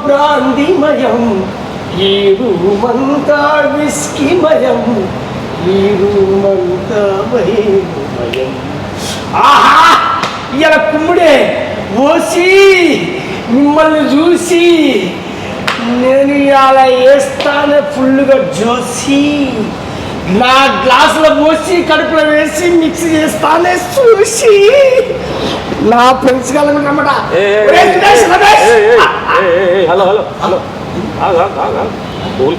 బ్రాంతిమయం ఈ రూమంతా విస్కిమయం ఈ రూమంతా వైరుమయం ఆహా! ఇలా కుమ్ముడే ఓసి మిమ్మల్ని చూసి నేను ఇలా వేస్తానే ఫుల్గా జోసి నా గ్లాసులో పోసి కడుపులో వేసి మిక్స్ చేస్తానే చూసి. నా ఫ్రెండ్స్ కలగనమాట హలో హలో హలో.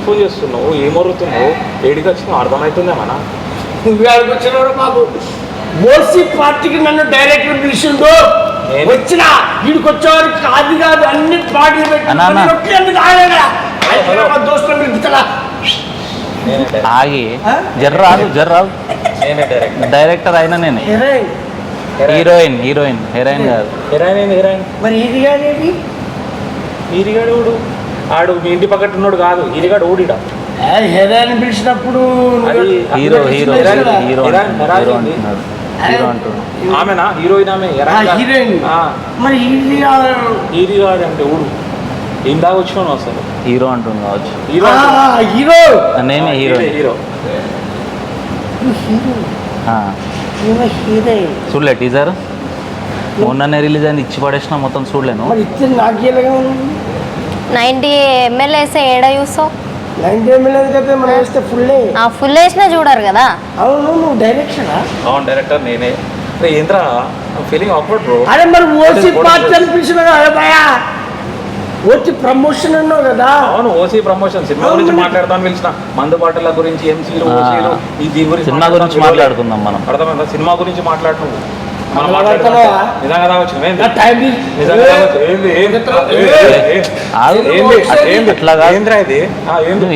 ఫోన్ చేస్తున్నావు ఏం మొరుగుతున్నావు ఏడికి వచ్చినావు? అర్థమవుతుందే మన వచ్చినవాడు బాబు? ఓసీ పార్టీకి నన్ను డైరెక్టర్ పిలిచిండు. నేను- వచ్చిన వీడికి వచ్చేవారు కాదు కాదు అన్ని పార్టీలు పెట్టి ఆగి ఆ? జర్ర రాదు జర్ర రాదు నేనే డైరెక్టర్ డైరెక్టర్ అయినా నేనే. హీరోయిన్. హీరోయిన్ హీరోయిన్ కాదు. హీరోయిన్ ఏంది హీరోయిన్? మరి ఇది కాదేది ఈరిగాడు ఊడు. ఆడు మీ ఇంటి పక్కన ఉన్నాడు కాదు ఈరిగాడు ఊడిడా? హెరాయిన్ పిలిచినప్పుడు అది hero hero heroine hero hero hero అంటున్నాడు. ఆమెనా? హీరోయిన్ ఆమె? హీరోయిన్. మరి ఇది ఈరిగాడు అంటే ఊడు. ఇందాక వచ్చినాను అసలు. హీరో అంటుంది కావచ్చు. Hero hero. నేనే హీరో. హీరో. హీరోయిన్ చూడలే టీజర్? మొన్ననే రిలీజ్ అయింది ఇచ్చి పడేసిన మొత్తం చూడలేను. మరి ఇచ్చింది నాకు ఎలాగా ఉంది నైంటీ ఎంఎల్ఏస్ ఏడ చూసావు నైన్టీ కదా మనం వేస్తే ఫుల్ వేసినా చూడరు కదా? అవును నువ్వు డైరెక్షనా అవును డైరెక్టర్ నేనే. ఏంద్రా? ఫీలింగ్ బ్రో అరే మరి ఓసీ పార్టీ ఫోటో అని పిలిచిన కదా భయా ఓటీ ప్రమోషన్ అన్నావు కదా. అవును ఓసీ ప్రమోషన్. సినిమా గురించి మాట్లాడదాం పిలిచిన. మందు బాటల గురించి ఎంసీలు. ఓసీలు ఈ దీని గురించి సినిమా గురించి మాట్లాడుకుందాం మనం. అర్థమైందా? సినిమా గురించి మాట్లాడు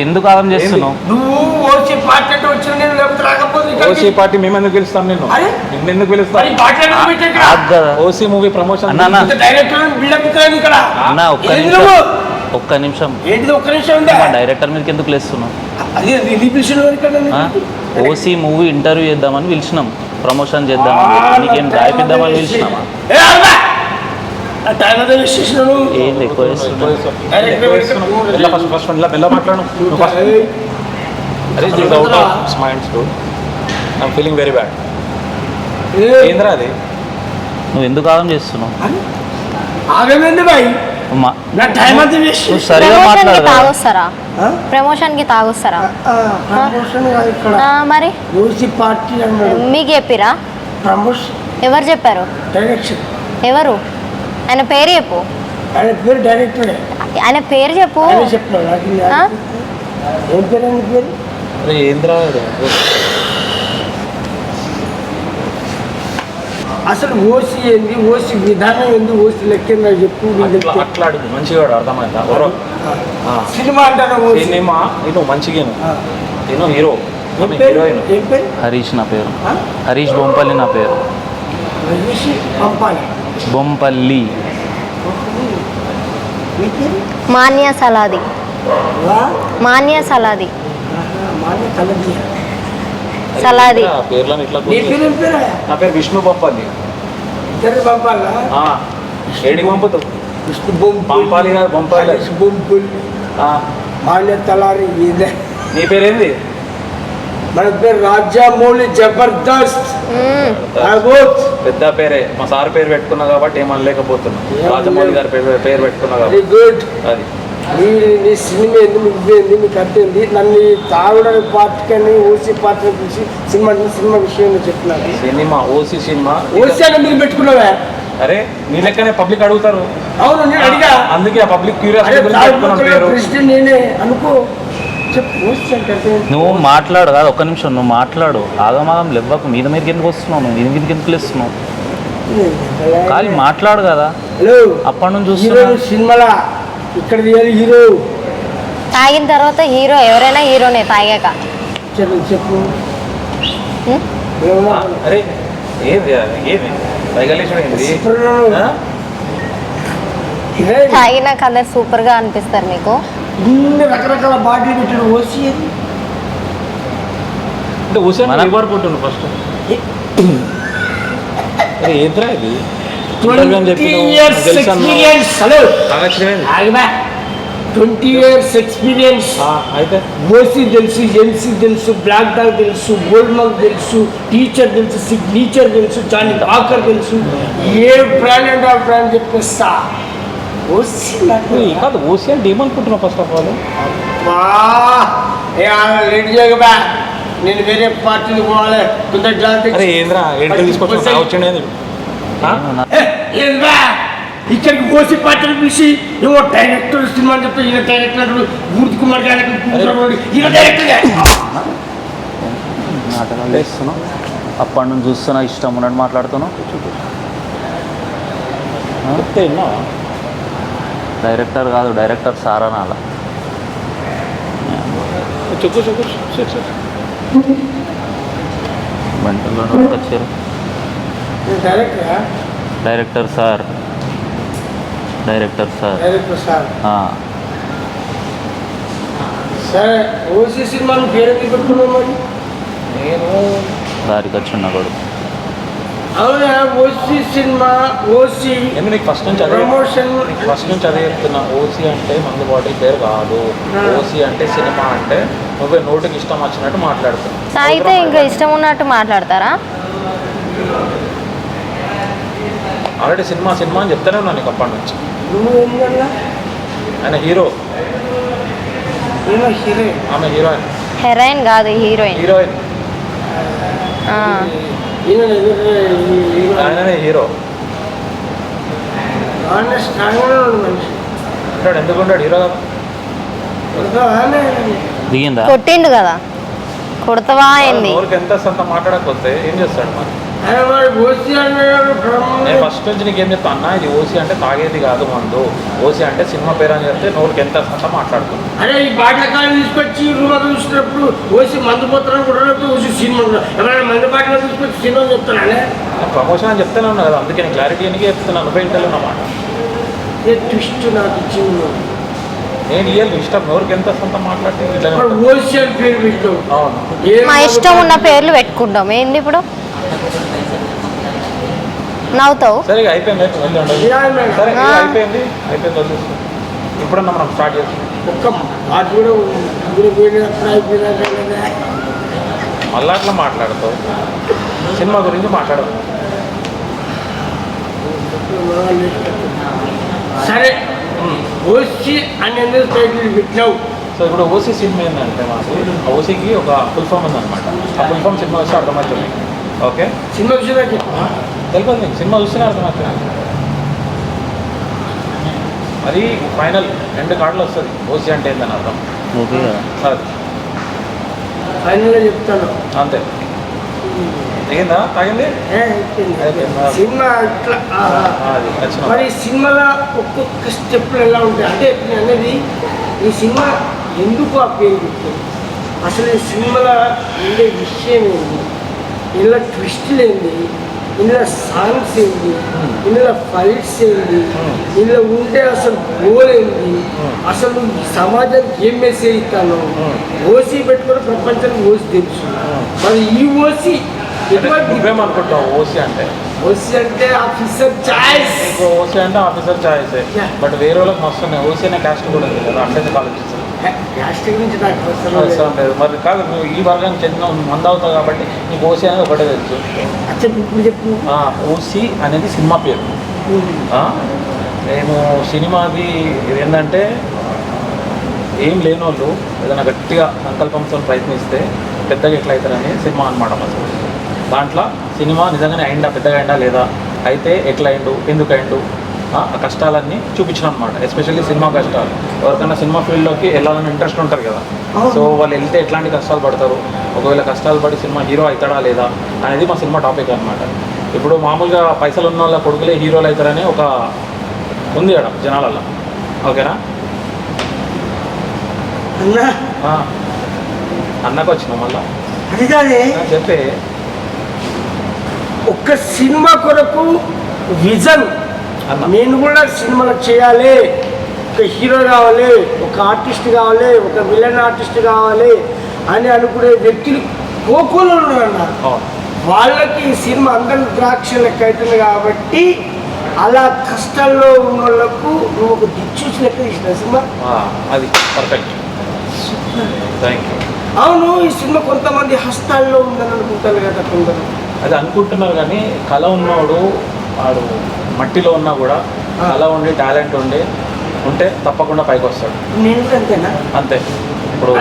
ఎందుకు ఆగం చేస్తున్నావు? నువ్వు ఓసీ పార్టీ అంటే వచ్చిన నేను లేకపోతే రాకపోతే ఓసీ. పార్టీ మేము ఎందుకు ఎందుకు ఓసీ మూవీ ప్రమోషన్ అన్నా, అన్నా. ఇంత డైరెక్టర్ బిల్డప్ ఇస్తాను ఇక్కడ. అన్న ఒక్క నిమిషం? ఒక్క నిమిషం. ఏంటిది ఒక్క నిమిషం ఉందా? మా డైరెక్టర్ మీదకి ఎందుకు లేస్తున్నావు. ఓసీ మూవీ ఇంటర్వ్యూ చేద్దామని పిలిచినాం. ప్రమోషన్ చేద్దామని నీకేం రాయిపిద్దామని పిలిచినామా. ఏంది ఎక్కువ ఫస్ట్ మెల్ల మాట్లాడు. అరే this out of minds I'm feeling very bad. ఏంద్రా అది? నువ్వు ఎందుకు ఆగం చేస్తున్నావు? ఆగమేంది బాయ్? నా టైం వేస్ట్. సరిగా తాగొస్తారా? ప్రమోషన్కి తాగొస్తారా? ఆ, ప్రమోషన్ కాదు ఇక్కడ? ఆ, మరి? ఓసీ పార్టీ అన్నాడు. మీకు చెప్పిరా? ప్రమోషన్ ఎవరు చెప్పారు? డైరెక్షన్ ఎవరు? ఆయన పేరు చెప్పు. ఆయన పేరు డైరెక్టరే ఆయన పేరు చెప్పు. ఆయన చెప్పినాడు. నాకు ఇది ఆ? ఏం పేరు? ఆయన పేరు? అరే ఏంద్రా అసలు ఓసీ ఏంది ఓసీ విధానం ఏంది ఓసీ లెక్క ఏంది నాకు చెప్పు నీకు అట్లా చెప్తే. అట్లా అడుగు మంచిగా అర్థమైందా. సినిమా అంటారా సినిమా? నేను మంచిగా. నేను హీరో. హీరోయిన్. హరీష్ నా పేరు? హరీష్ బొంపల్లి నా పేరు. బొంపల్లి. మాన్య సలాది? మాన్య సలాది. మాది కలది సలాది. నీ పేరు విష్ణు పంపాలి? ఏడికి పంపుతావు? విష్ణు పంపాలి కాదు, పంపాలి. మాన్య తలారి ఇదే నీ పేరేంది? మన పేరు రాజమౌళి జబర్దస్త్. పెద్ద పేరే. మా సార్ పేరు పెట్టుకున్నా కాబట్టి ఏమనలేకపోతున్నా రాజమౌళి గారి పేరు పేరు పెట్టుకున్నా వెరీ కాబట్టి. గుడ్ అది. నీ నీ సినిమా ఏంది నువ్వు ఏంది నీకు అర్థమైంది నన్ను ఈ తాగుడని పార్టీకని ఓసీ పార్టీని పిలిచి సినిమా సినిమా విషయం చెప్పినాను సినిమా ఓసీ సినిమా? ఓసీ అని మీరు పెట్టుకున్నావా? అరే నీ లెక్కనే పబ్లిక్ అడుగుతారు. అవును నేను అడిగా. అందుకే ఆ పబ్లిక్ క్యూరియాసిటీ నేనే అనుకో. నువ్వు మాట్లాడు కాదు ఒక్క నిమిషం నువ్వు మాట్లాడు. ఆగమాగం లేవ్వకు. మీద మీదకి ఎందుకు వస్తున్నావు నువ్వు? మీద మీదకి ఎందుకు లేస్తున్నావు? ఖాళీ మాట్లాడు కదా. అప్పటి నుంచి హీరో చూస్తున్నా సినిమాలా? ఇక్కడ రియల్ హీరో. తాగిన తర్వాత హీరో ఎవరైనా హీరోనే తాగాక. చెప్పు చెప్పు? అరే? ఇదే తాగినాక అందరు సూపర్గా అనిపిస్తారు మీకు? ఇన్ని రకరకాల బాడీ పెట్టిన ఓసీ. అంటే ఫస్ట్ అరే ఏంద్రా ఇది? ట్వంటీ ఇయర్స్ ఎక్స్పీరియన్స్ అయితే. ఓసీ తెలుసు ఎన్సీ తెలుసు బ్లాక్ డాగ్ తెలుసు గోల్డ్ మగ్ తెలుసు టీచర్ తెలుసు సిగ్నేచర్ తెలుసు జానీ డాకర్ తెలుసు. ఏ బ్రాండ్ అంటే ఆ బ్రాండ్ చెప్పేస్తా. ఓసీ కాదు ఓసీ అంటే ఏమనుకుంటున్నావు ఫస్ట్ ఆఫ్ ఆల్ లేట్ చేయగా నేను వేరే పార్టీకి పోవాలి. కొంత జాగ్రత్త ఏంద్రా ఎడికి తీసుకొచ్చి వచ్చిండే ఏంద్రా ఇక్కడికి పోసి పార్టీలు పిలిచి ఏవో డైరెక్టర్ సినిమా అని చెప్తే ఈయన డైరెక్టర్ అంటాడు మూర్తి కుమార్ గారికి కూతురు ఈయన డైరెక్టర్ నాటకాలు వేస్తున్నావు. అప్పటి నుంచి చూస్తున్నా ఇష్టం ఉన్నట్టు మాట్లాడుతున్నావు. డైరెక్టర్ కాదు డైరెక్టర్ సారా నాల చెప్పు చెప్పు చెప్పు, చెప్పు. మెంటల్లో వచ్చారు director director sir. Director sir. Director sir. సరే ఓసీ సినిమాను పేరు మరి? నేను దారికి వచ్చిన కొడుకు. అవునా ఓసీ సినిమా ఓసీ నీకు ఫస్ట్ నుంచి అదే ప్రమోషన్? ఫస్ట్ నుంచి అదే చెప్తున్నా. ఓసీ అంటే మందు బాటిల్ పేరు కాదు. ఓసీ అంటే సినిమా అంటే నువ్వే నోటికి ఇష్టం వచ్చినట్టు మాట్లాడుతున్నావు. తాగితే ఇంకా ఇష్టం ఉన్నట్టు మాట్లాడతారా? ఆల్రెడీ సినిమా సినిమా అని చెప్తానే ఉన్నా నీకు అప్పటి నుంచి. ఆయన హీరో. ఆమె హీరోయిన్. హెరాయిన్ కాదు హీరోయిన్. హీరోయిన్. ఆయననే హీరో. ఉంటాడు ఎందుకు ఉంటాడు హీరో కొట్టిండు కదా. కొడతావా ఎంత సంత మాట్లాడకపోతే ఏం చేస్తాడు మరి? నేను ఫస్ట్ నుంచి నీకు ఏం చెప్తా అన్న ఇది ఓసీ అంటే తాగేది కాదు మందు. ఓసీ అంటే సినిమా పేరు అని చెప్తే నోరుకి ఎంత సంత మాట్లాడుతుంది. అరే ఈ బాటిల కాయలు తీసుకొచ్చి రూమ్ చూసినప్పుడు ఓసి మందు పోతారని కూడా ఓసి సినిమా. ఎవరైనా మందు బాటిల్ తీసుకొచ్చి సినిమా చెప్తానే నేను ప్రమోషన్ అని చెప్తానే ఉన్నా కదా అందుకే నేను క్లారిటీ అని చెప్తున్నాను ఇంటర్లో అన్నమాట. ఏ ట్విస్ట్ నాకు ఇచ్చింది. నేను ఇయ్యాలి ఇష్టం నోరుకి ఎంత సంత మాట్లాడితే ఏ మా ఇష్టం ఉన్న పేర్లు పెట్టుకుంటాం. ఏంది ఇప్పుడు? నవ్వుతావు? సరే ఇక అయిపోయింది అయిపోయింది. సరే. అయిపోయింది ఇప్పుడన్నా మనం స్టార్ట్ చేస్తాం ఒక్క కూడా. మళ్ళీ అట్లా మాట్లాడతావు. సినిమా గురించి మాట్లాడదు సరే ఓసి అని టైటిల్ పెట్టినావు? సో ఇప్పుడు ఓసీ సినిమా ఏంటంటే మాకు ఓసీకి ఒక ఫుల్ ఫామ్ ఉందన్నమాట. ఆ ఫుల్ ఫామ్ సినిమా వస్తే అర్థమవుతుంది. ఓకే? సినిమా విషయంలో. తెలియదు నీకు సినిమా చూస్తేనే అర్థమవుతుంది. అది ఫైనల్ రెండు కార్డులు వస్తుంది. ఓసీ అంటే ఏందని అర్థం. ఓకే కదా. అది ఫైనల్గా చెప్తాను. అంతే. దిగిందా తాగింది? సినిమా ఇట్లా మరి సినిమాలో ఒక్కొక్క స్టెప్లు ఎలా ఉంటాయి? అంటే అనేది ఈ సినిమా ఎందుకు ఆ పేరు పెట్టింది అసలు ఈ సినిమాలో ఉండే విషయం ఏంది? ఇందులో ట్విస్టులు ఏంది? ఇందులో సాంగ్స్ ఏంది? ఇందులో ఫైట్స్ ఏంది? ఇందులో ఉండే అసలు గోల్ ఏంది? అసలు ఈ సమాజానికి ఏం మెసేజ్ ఇస్తాను? ఓసీ పెట్టుకుని ప్రపంచానికి ఓసి తెలుసు. మరి ఈ ఓసి నువ్వేమనుకుంటావు ఓసీ అంటే? ఓసి అంటే ఆఫీసర్ చాయిస్ ఓసీ అంటే ఆఫీసర్ చాయిస్. బట్ వేరే వాళ్ళకి మస్తు ఉన్నాయి. ఓసీ అనే క్యాస్ట్ కూడా ఉంది కదా. అంటే ఆలోచిస్తుంది ప్లాస్టిక్ నుంచి నాకు అవసరం అవసరం లేదు. లేదు మరి కాదు నువ్వు ఈ వర్గానికి చెందిన మంద అవుతావు కాబట్టి నీకు ఓసీ అనేది ఒకటే తెలుసు. ఇప్పుడు చెప్పు. ఓసీ అనేది సినిమా పేరు. నేను సినిమాది ఏంటంటే ఏం లేని వాళ్ళు ఏదైనా గట్టిగా సంకల్పంతో ప్రయత్నిస్తే పెద్దగా ఎట్లా అవుతారని సినిమా అనమాట అసలు దాంట్లో సినిమా నిజంగానే అయిందా పెద్దగా అయిందా లేదా అయితే ఎట్లా అయిండు ఎందుకు అయిండు ఆ కష్టాలన్నీ చూపించిన అనమాట ఎస్పెషల్లీ సినిమా కష్టాలు. ఎవరికైనా సినిమా ఫీల్డ్లోకి వెళ్ళాలని ఇంట్రెస్ట్ ఉంటారు కదా. సో వాళ్ళు వెళ్తే ఎట్లాంటి కష్టాలు పడతారు? ఒకవేళ కష్టాలు పడి సినిమా హీరో అవుతాడా లేదా? అనేది మా సినిమా టాపిక్ అనమాట ఇప్పుడు మామూలుగా పైసలు ఉన్న వాళ్ళ కొడుకులే హీరోలు అవుతారని ఒక ఉంది అక్కడ జనాలల్లో. ఓకేనా? అన్నకు వచ్చిన మళ్ళా? చెప్పే. ఒక్క సినిమా కొరకు విజన్ నేను కూడా సినిమాలో చేయాలి. ఒక హీరో కావాలి ఒక ఆర్టిస్ట్ కావాలి ఒక విలన్ ఆర్టిస్ట్ కావాలి అని అనుకునే వ్యక్తులు కోకోలో అవును. వాళ్ళకి ఈ సినిమా అందరి ద్రాక్ష లెక్క అవుతుంది కాబట్టి అలా కష్టాల్లో ఉన్న వాళ్ళకు నువ్వు ఒక దిక్చూసి లెక్క తీసిన సినిమా. అది పర్ఫెక్ట్ థ్యాంక్ యూ అవును ఈ సినిమా కొంతమంది హస్తాల్లో ఉందని అనుకుంటారు కదా కొందరు. అది అనుకుంటున్నారు కానీ కళ ఉన్నవాడు వాడు మట్టిలో ఉన్నా కూడా కళ ఉండి టాలెంట్ ఉండి ఉంటే తప్పకుండా పైకి వస్తాడు. అంతే. ఇప్పుడు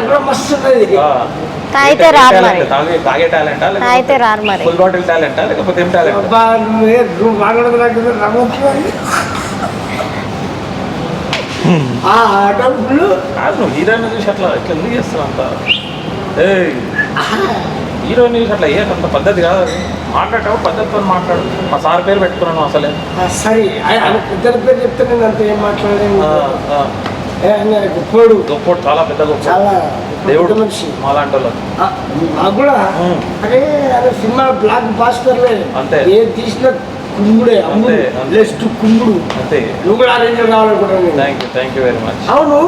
తాగితే రాదు? మరి. తాగే తాగే టాలెంటా? తాగితే రారు మరి. ఫుల్ బాటిల్ టాలెంటా? లేకపోతే ఏం టాలెంట్? ఆ కాదు హీరోయిన్ చూసి అట్లా ఇట్లా ఎందుకు చేస్తావు అంత? ఏ హీరోయిన్ చూసి అట్లా ఏ అంత పద్ధతి కాదు. అది మాట్లాడటం పద్ధతితో మాట్లాడు. మా సార్ పేరు పెట్టుకున్నాను అసలే. సరే. ఇద్దరి పేరు చెప్తే నేను అంత ఏం ఆయన గొప్పోడు. గొప్పోడు చాలా పెద్ద గొప్ప చాలా దేవుడు మనిషి. మాలాంటి నాకు కూడా. అరే ఆయన సినిమా బ్లాక్ బాస్టర్లే అంతే. ఏ తీసిన అమ్ముడు అంతే, అంతే. లెస్ట్ కుమ్ముడు అంతే. నువ్వు కూడా అరేంజ్ కావాలనుకుంటాను నేను. Thank you thank you very much అవును?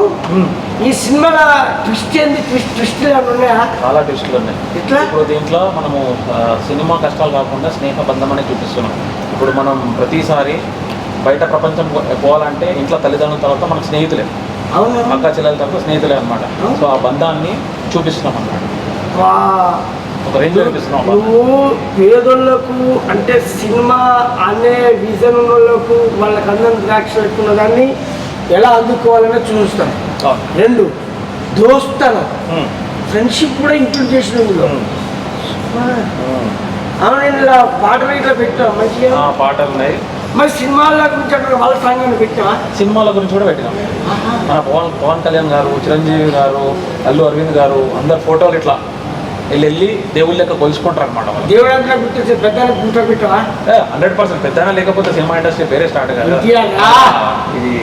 ఈ సినిమాలో ట్విస్ట్ ఏంది? ట్విస్ట్ ట్విస్ట్ ఉన్నాయా? చాలా ట్విస్టులు ఉన్నాయి. ఎట్లా? ఇప్పుడు దీంట్లో మనము సినిమా కష్టాలు కాకుండా స్నేహ బంధం అనేది చూపిస్తున్నాం. ఇప్పుడు మనం ప్రతిసారి బయట ప్రపంచం పోవాలంటే ఇంట్లో తల్లిదండ్రుల తర్వాత మనకు స్నేహితులే. అక్క చెల్లెల తర్వాత స్నేహితులే అనమాట సో ఆ బంధాన్ని చూపిస్తున్నాం అన్నమాట. ఒక రేంజ్ చూపిస్తున్నాం. నువ్వు పేదోళ్ళకు అంటే సినిమా అనే విజన్ వాళ్ళకు వాళ్ళకి అందరం ద్రాక్ష పెట్టుకున్న దాన్ని ఎలా అందుకోవాలని చూస్తాను. రెండు. దోస్తనం ఉమ్, ఫ్రెండ్షిప్ కూడా ఇంక్లూడ్ చేసిన. అవును నేను ఇలా పాటలు ఇట్లా పెట్టా మంచిగా? పాటలు ఉన్నాయి. మరి సినిమాల గురించి అక్కడ వాళ్ళ సంఘాన్ని పెట్టావా? సినిమాల గురించి కూడా పెట్టినాం. మన పవన్ పవన్ కళ్యాణ్ గారు చిరంజీవి గారు అల్లు అరవింద్ గారు అందరు ఫోటోలు ఇట్లా వెళ్ళి వెళ్ళి దేవుళ్ళ లెక్క కొలుచుకుంటారు అనమాట దేవుడు గుర్తొచ్చే పెద్ద గుర్తు పెట్టావా? హండ్రెడ్ పర్సెంట్ పెద్దనా లేకపోతే సినిమా ఇండస్ట్రీ వేరే స్టార్ట్ కదా ఇది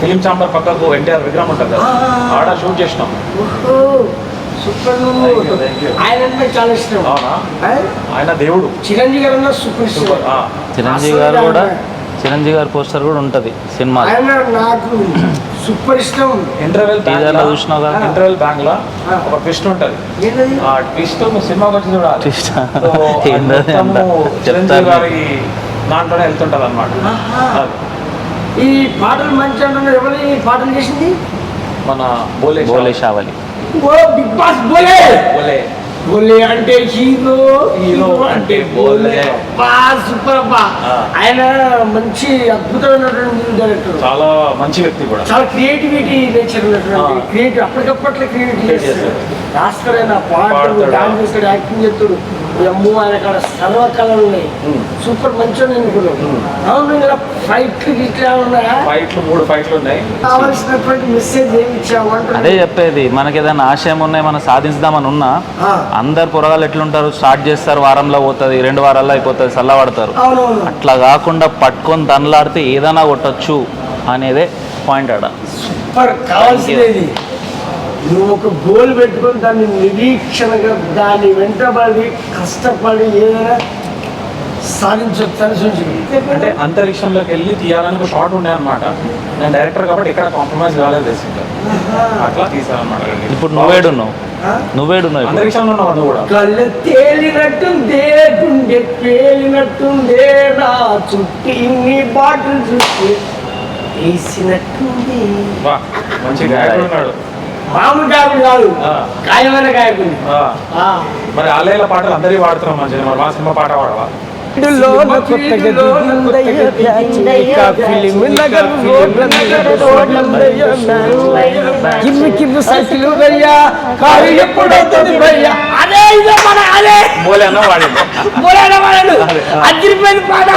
ఫిలిం ఛాంబర్ పక్కకు ఎన్టీఆర్ విగ్రహం ఉంటుంది కదా. ఆడ షూట్ చేసినాం. సూపర్. ఆయన అంటే చాలా ఇష్టం? ఆయన దేవుడు. చిరంజీవి గారు సూపర్ సూపర్. స్టార్ ఆ, చిరంజీవి గారు కూడా చిరంజీవి గారి పోస్టర్ కూడా ఉంటుంది సినిమా ఆయన నాకు సూపర్ ఇష్టం. ఇంటర్వెల్ టీజర్లో చూసినావు కదా? ఇంటర్వెల్ బ్యాంక్లో. ఒక ట్విస్ట్ ఉంటది. ఏంటది? ఆ ట్విస్ట్ సినిమాకి వచ్చి చూడాలి? మొత్తము చిరంజీవి గారి దాంట్లోనే వెళ్తుంటది అనమాట. ఈ పాటలు మంచి అంటున్నారు. ఎవరు ఈ పాటలు చేసింది? మన బోలే బోలే షావలి. ఓ బిగ్ బాస్ బోలే! బోలే. బోలే అంటే హీరో హీరో అంటే బోలే. బా సూపర్ అబ్బా. ఆయన మంచి అద్భుతమైనటువంటి మ్యూజిక్ డైరెక్టర్ చాలా మంచి వ్యక్తి కూడా చాలా క్రియేటివిటీ నేచర్ ఉన్నటువంటి. క్రియేటివ్ అప్పటికప్పట్లో చేస్తాడు చేస్తాడు. రాస్తాడు ఆయన పాడతాడు. డాన్స్ చేస్తాడు యాక్టింగ్ చేస్తాడు అమ్ము ఆయన కాడ సర్వకళలు ఉన్నాయి. సూపర్ మంచిగా ఉమ్. అవును ఇలా ఫైట్లు ఇట్లా ఉన్నాయా ఫైట్లు మూడు ఫైట్లు ఉన్నాయి కావాల్సినటువంటి మెసేజ్ ఏమి ఇచ్చావు అదే చెప్పేది మనకి ఏదైనా ఆశయం ఉన్నాయి మనం సాధించుదామని ఉన్నా ఆ. అందరు పొరగాలు ఎట్లుంటారు? స్టార్ట్ చేస్తారు వారంలో పోతుంది రెండు వారాల్లో అయిపోతుంది చల్లబడతారు. అట్లా కాకుండా పట్టుకొని దండలాడితే ఏదైనా కొట్టచ్చు అనేదే పాయింట్ ఆడ. సూపర్. కావాల్సినది నువ్వు ఒక గోల్ పెట్టుకొని దాన్ని నిరీక్షణగా దాని వెంటబడి కష్టపడి ఏదైనా సూచించింది అంటే అంతరిక్షంలోకి వెళ్ళి తీయాలని ఒక షార్ట్ ఉండే అనమాట నేను డైరెక్టర్ కాబట్టి ఎక్కడ కాంప్రమైజ్ కాలేదు అట్లా తీసానమాట ఇప్పుడు నువ్వేడున్నావు. నువ్వేడున్నావు ఇప్పుడు. అంతరిక్షంలో ఉన్నావు నువ్వు కూడా? కళ్ళు తేలినట్టుందే గుండె పేలినట్టుందే నా చుట్టి ఇన్ని బాటిల్ చుట్టి వేసినట్టుంది. వా మంచి గాయకుడు ఉన్నాడు. మామూలు గాయకుడు కాదు ఆ. గాయమైన గాయకుడు. ఆ, ఆ. మరి అల్లేల పాటలు అందరి వాడుతున్నాం మంచిగా మరి మా సినిమా పాట కొత్తగా దిగిందయ్య ఇక ఫిలిం నగర్ రోడ్ల రోడ్ల కిమ్మి కిమ్మి సైకిల్ భయ్యా కారు ఎప్పుడవుతుంది భయ్యా అదే ఇదే మన అదే. అదిరిపోయింది పాట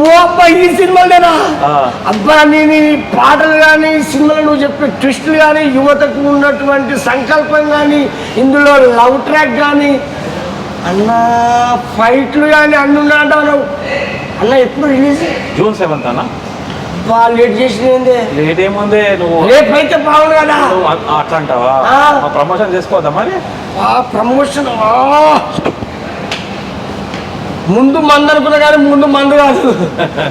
ఓ అబ్బా ఈ సినిమాలేనా అబ్బా నేను ఈ పాటలు కానీ సినిమాలో నువ్వు చెప్పే ట్విస్టులు కానీ యువతకు ఉన్నటువంటి సంకల్పం కానీ ఇందులో లవ్ ట్రాక్ కానీ అన్న ఫైట్లు కానీ అన్ని నువ్వు. అన్న ఎప్పుడు రిలీజ్ జూన్ సెవెంత్ అన్న? బా లేట్ చేసింది లేట్ ఏముంది? నువ్వు రేపైతే బాగుంది కదా. అట్లా అంటావా. ప్రమోషన్ చేసుకోవద్దా మరి? ఆ ప్రమోషన్. ముందు మందు అనుకున్నా కానీ ముందు మందు కాదు.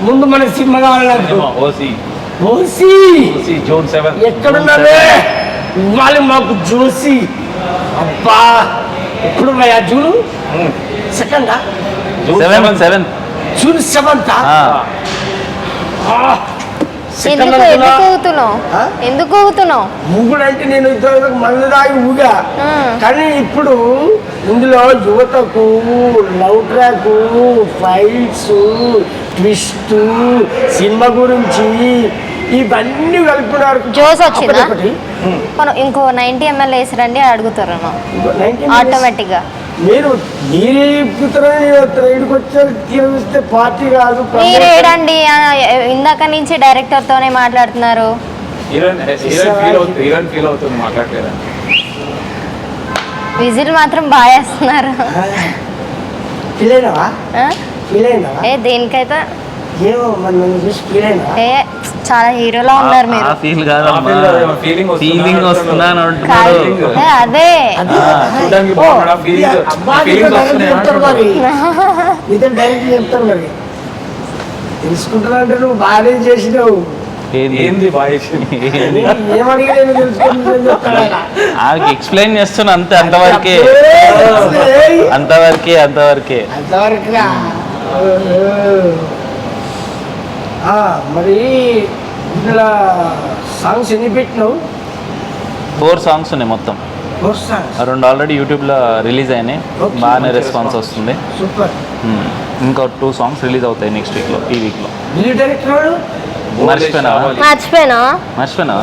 ముందు మన సినిమా కావాలి ఓసి. ఓసి. June seventh. ఎక్కడున్నదే ఇవ్వాలి మాకు జోసి. అబ్బా. ఎప్పుడు ఆ జూన్. సెకండా? సెవెన్ జూన్ సెవెంత్ ఎందుకు ఎందుకు ఊగుతున్నావు? ఆ? ఎందుకు ఊగుతున్నావు? ఊగుడు అంటే నేను ఇంతవరకు మందు దాగి ఊగా. కానీ ఇప్పుడు ఇందులో యువతకు లవ్ ట్రాక్ ఫైట్స్ ట్విస్ట్ సినిమా గురించి ఇవన్నీ కలిపినారు జోస్ వచ్చిందా? మనం ఇంకో నైన్టీ ఎంఎల్ వేసిరండి అడుగుతారు ఇంకో 19 minutes. ఆటోమేటిక్గా. మీరు మీరే ఇక్కడికి వచ్చారు తీరిస్తే పార్టీ కాదు మీరు ఏడండి ఆ, ఇందాక నుంచి డైరెక్టర్ తోనే మాట్లాడుతున్నారు. విజిల్ మాత్రం బాగా వేస్తున్నారు. ఏ దేనికైతే? ఏ చాలా హీరోలా ఉన్నారు మీరు. ఫీల్ కాదు, ఫీలింగ్. వస్తుందా? అని ఏ, అదే. డైరెక్ట్ చెప్తారు మరి. తెలుసుకుంటున్నా అంటే నువ్వు బాగానే చేసినావు. ఎక్స్ప్లెయిన్ చేస్తున్నా అంతే అంతవరకే. అంతవరకే అంతవరకే. అంతవరకురా ఆ, మరి ఇందులో సాంగ్స్ ఎన్ని పెట్టినావు? ఫోర్ సాంగ్స్ ఉన్నాయి మొత్తం. ఫోర్ సాంగ్స్ ఆ రెండు ఆల్రెడీ యూట్యూబ్లో రిలీజ్ అయినాయి. బాగానే రెస్పాన్స్ వస్తుంది. Super Hmm. ఇంకో టూ సాంగ్స్ రిలీజ్ అవుతాయి నెక్స్ట్ వీక్లో ఈ వీక్లో మర్చిపోయినా? మర్చిపోయినా. మర్చిపోయినా?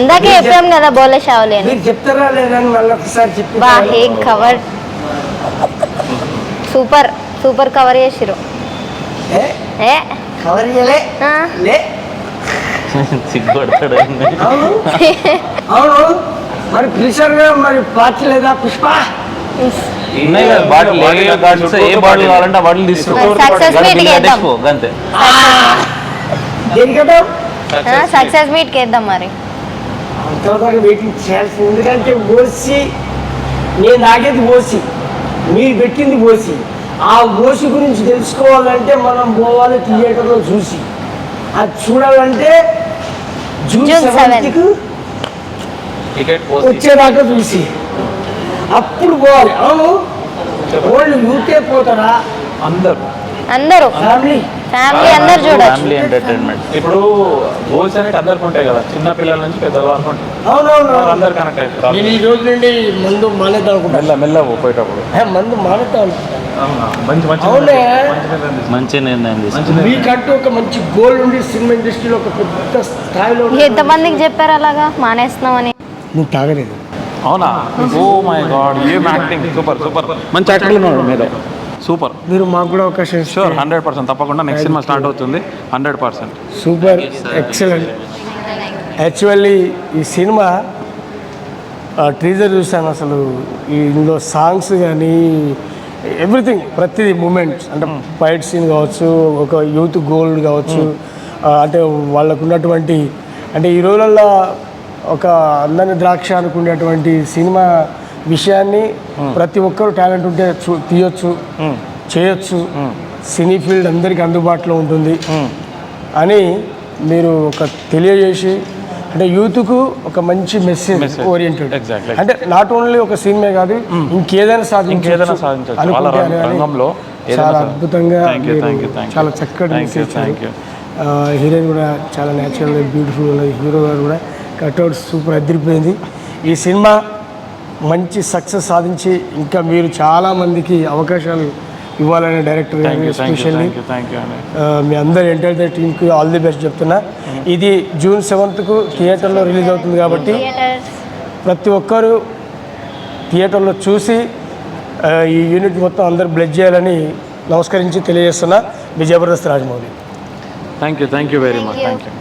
ఇందాకే చెప్పాం కదా బోలే షావులి అని. మీరు చెప్తారా లేదని మళ్ళీ ఒకసారి చెప్పి. బా హే కవర్ సూపర్ సూపర్ కవర్ చేసిరు ఏ, ఏ కవర్ చేయలే ఆ, లే. సిగ్గుపడతాడు అవును. మరి పిలిచారు మరి పార్టీ లేదా? పుష్ప. ఉన్నాయి కదా బాటిల్ ఏ బాటిల్స్ ఏ బాటిల్ కావాలంటే ఆ బాటిల్ తీసుకో మరి success గడ meet బిల్ చేద్దాం. కట్టేసుకో గంతే. దేనికటో సక్సెస్ మీట్ మరి. అంతవరకు వెయిటింగ్ చేయాల్సింది. ఎందుకంటే ఓసి నేను తాగేది ఓసి. మీరు పెట్టింది ఓసి. ఆ ఓసి గురించి తెలుసుకోవాలంటే మనం పోవాలి థియేటర్లో చూసి. అది చూడాలంటే జూన్ సెవెంత్కు వచ్చేదాకా చూసి. అప్పుడు పోవాలి. అవును. ఓన్లీ యూకే పోతారా? అందరు. అందరూ. ఫ్యామిలీ ఫ్యామిలీ అందరు చూడొచ్చు. ఫ్యామిలీ ఎంటర్టైన్మెంట్ ఇప్పుడు గోల్స్ అనేవి అందరికి ఉంటాయి కదా. చిన్న పిల్లల నుంచి పెద్ద వరకు ఉంటాయి. అవునవును. అందరు కనెక్ట్ అవుతారు. నేను ఈ రోజు నుండి మందు మానేద్దాం అనుకుంటా మెల్ల మెల్ల పోయేటప్పుడు. ఏ, మందు మానేద్దాం అనుకుంటా అవునా? మంచి మంచి అవునే. మంచి నిర్ణయం తీసుకున్నావు. మంచి నిర్ణయం తీసుకుంది మంచి నిర్ణయం. మీకంటూ ఒక మంచి గోల్ ఉండి సినిమా ఇండస్ట్రీలో ఒక పెద్ద స్థాయిలో ఎంతమందికి చెప్పారు అలాగా? మానేస్తున్నామని. నువ్వు తాగలేదు. అవునా? ఓ మై గాడ్ ఏం యాక్టింగ్ సూపర్ సూపర్ మంచి యాక్టర్ ఉన్నాడు మీరు సూపర్. మీరు మాకు కూడా అవకాశం షూర్ హండ్రెడ్ పర్సెంట్ తప్పకుండా నెక్స్ట్ సినిమా స్టార్ట్ అవుతుంది. Hundred percent super excellent. Actually ఈ సినిమా ట్రీజర్ చూసాను అసలు. ఈ ఇందులో సాంగ్స్ కానీ ఎవ్రీథింగ్ ప్రతి మూమెంట్స్ అంటే ఫైట్ సీన్ కావచ్చు ఒక యూత్ గోల్డ్ కావచ్చు ఆ, అంటే వాళ్ళకు ఉన్నటువంటి అంటే ఈ రోజుల్లో ఒక అందని ద్రాక్ష అనుకునేటువంటి సినిమా విషయాన్ని ప్రతి ఒక్కరు టాలెంట్ ఉంటే తీయొచ్చు చేయొచ్చు. సినీ ఫీల్డ్ అందరికీ అందుబాటులో ఉంటుంది. అని మీరు ఒక తెలియజేసి అంటే యూత్కు ఒక మంచి మెసేజ్. ఓరియంటెడ్. అంటే నాట్ ఓన్లీ ఒక సినిమే కాదు ఇంకేదైనా ఏదైనా చాలా అద్భుతంగా. చాలా చక్కటి మెసేజ్. హీరోయిన్ కూడా చాలా న్యాచురల్గా బ్యూటిఫుల్ హీరో గారు కూడా కట్అవుట్ సూపర్ అదిరిపోయింది ఈ సినిమా మంచి సక్సెస్ సాధించి ఇంకా మీరు చాలా మందికి అవకాశాలు ఇవ్వాలనే డైరెక్టర్ ఎస్పెషల్లీ మీ అందరి ఎంటర్టైన్ టీంకి ఆల్ ది బెస్ట్ చెప్తున్నా. ఇది జూన్ సెవెంత్కు థియేటర్లో రిలీజ్ అవుతుంది కాబట్టి ప్రతి ఒక్కరూ థియేటర్లో చూసి ఈ యూనిట్ మొత్తం అందరు బ్లెడ్ చేయాలని నమస్కరించి తెలియజేస్తున్నా. మీ Jabardasth Rajamouli thank you thank you very much thank you